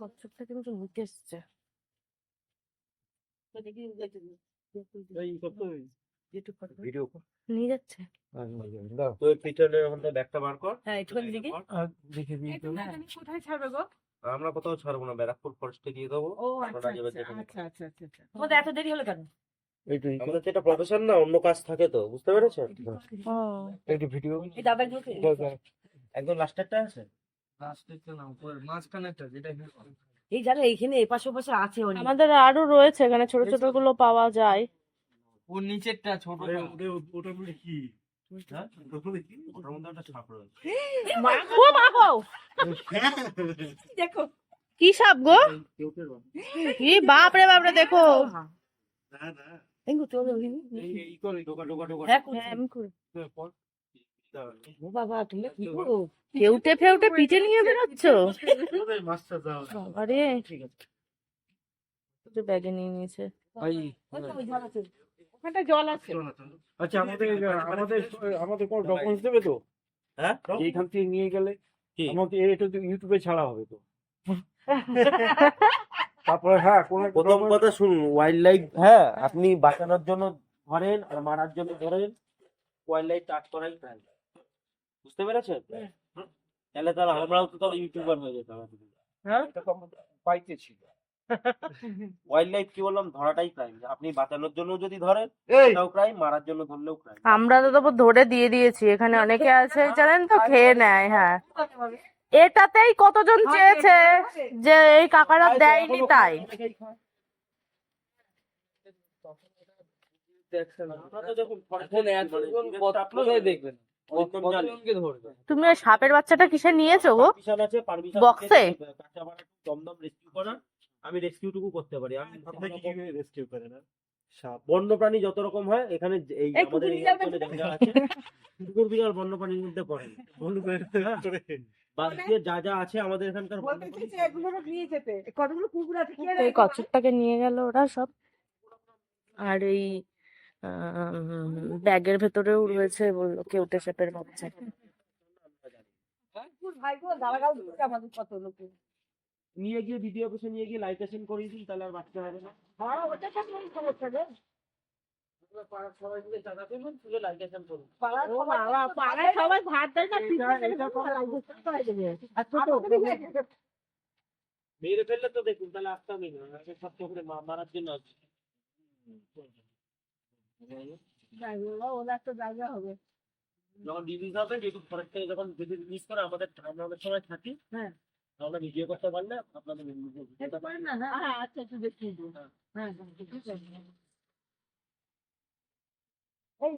কচ্ছপটা কিন্তু নিতে এসছে। নিয়ে যাচ্ছে। হ্যাঁ একটুখানি দেখি দেখে দিই তো। হ্যাঁ। কোথায় ছাড়বে গো? আমরা কোথাও ছাড়বো না ব্যারাকপুর ফরেস্টে দিয়ে দেবো। আচ্ছা আচ্ছা। আচ্ছা তোমাদের এত দেরি হলো কেন। আমাদের তো এটা প্রফেশন না অন্য কাজ থাকে তো বুঝতে পেরেছ একটু ভিডিও। একদম লাস্টেরটা আছে? এই জানো এইখানে এপাশে ওপাশে আছে অনেক। আমাদের আরও রয়েছে এখানে ছোট ছোটগুলো পাওয়া যায়। ওর নিচেরটা ছোট হ্যাঁ? ওটার মধ্যে একটা ছাপ রয়েছে। ও মা গো! দেখো কি সাপ গো? কি বাপ রে বাপ রে দেখো। ঢোকা হ্যাঁ করছি। হ্যাঁ, আমি করি। ও বাবা তুমি কি করো? ফেউটে ফেউটে পিঠে নিয়ে বেরোচ্ছ? মাছটা দাও আরে ঠিক ব্যাগে নিয়ে নিয়েছে। ভাই ওই তো, ওই জল আছে। ওখানটা জল আছে। আচ্ছা আমাদের আমাদের আমাদের কোনো ডকুমেন্টস দেবে তো? হ্যাঁ? এইখান থেকে নিয়ে গেলে আমাকে এটা তো ইউটিউবে ছাড়া হবে তো। তারপরে হ্যাঁ কোন প্রথম কথা শুনুন ওয়াইল্ড লাইফ হ্যাঁ। আপনি বাঁচানোর জন্য ধরেন আর মারার জন্য ধরেন ওয়াইল্ড লাইফ টাচ করাই প্রায় বুঝতে পেরেছেন? তাহলে তাহলে আমরাও তো তাহলে ইউটিউবার হয়ে যেতাম হ্যাঁ? পাইতে ছিল। ওয়াইল্ড লাইফ কি বললাম? ধরাটাই ক্রাইম আপনি বাঁচানোর জন্য যদি ধরেন সেটাও ক্রাইম মারার জন্য ধরলেও ক্রাইম আমরা তো তবু ধরে দিয়ে দিয়েছি এখানে অনেকে আছে জানেন তো খেয়ে নেয় হ্যাঁ। এটাতেই কতজন চেয়েছে যে এই কাকারা দেয়নি তাই? কতজনে দেখবেন? তুমি ওই সাপের বাচ্চাটা কিসে নিয়েছো গো? পারমিশন আছে পারমিশন বক্সে? দমদম রেস্কিউ করার। আমি রেস্কিউটুকু করতে পারি। আমি রেস্কিউ করে না? সাপ। বন্য প্রাণী যত রকম হয় এখানে এই আমাদের এই অঞ্চলে যা যা আছে কুকুর বিড়াল বন্য প্রাণীর মধ্যে পড়ে। বাদ দিয়ে যা যা আছে আমাদের এখানকার বন্য প্রাণী চাইছে এগুলো নিয়ে যেতে। কতগুলো কুকুর আছে? কে এই কচ্ছপটাকে নিয়ে গেল ওরা সব। আর এই ব্যাগের ভেতরেও রয়েছে বলল কেউটে শেপের বাচ্চা নিয়ে গিয়ে ভিডিও অফিসে নিয়ে গিয়ে লাইটেশন করিয়ে দিন তাহলে আর বাচ্চা হবে না। হ্যাঁ ওটা তো কোনো সমস্যা নেই। সবাই মিলে চাঁদা দেবেন তুলে লাইটেশন করুন পাড়ার সবাই পাড়ায় সবাই ভাত দেয় না মেরে ফেললে তো দেখুন তাহলে আসতে হবে না। সব করে মারার জন্য আছে ওনার তো জায়গা হবে। যখন রিলিজ হবে যেহেতু ফরেস্ট থেকে যখন যদি রিলিজ করে আমাদের আমরা অনেক সময় থাকি হ্যাঁ। আমরা ভিডিও করতে পারলে আপনাদের হ্যাঁ আচ্ছা একটু দেখি হ্যাঁ হ্যাঁ ঠিক আছে।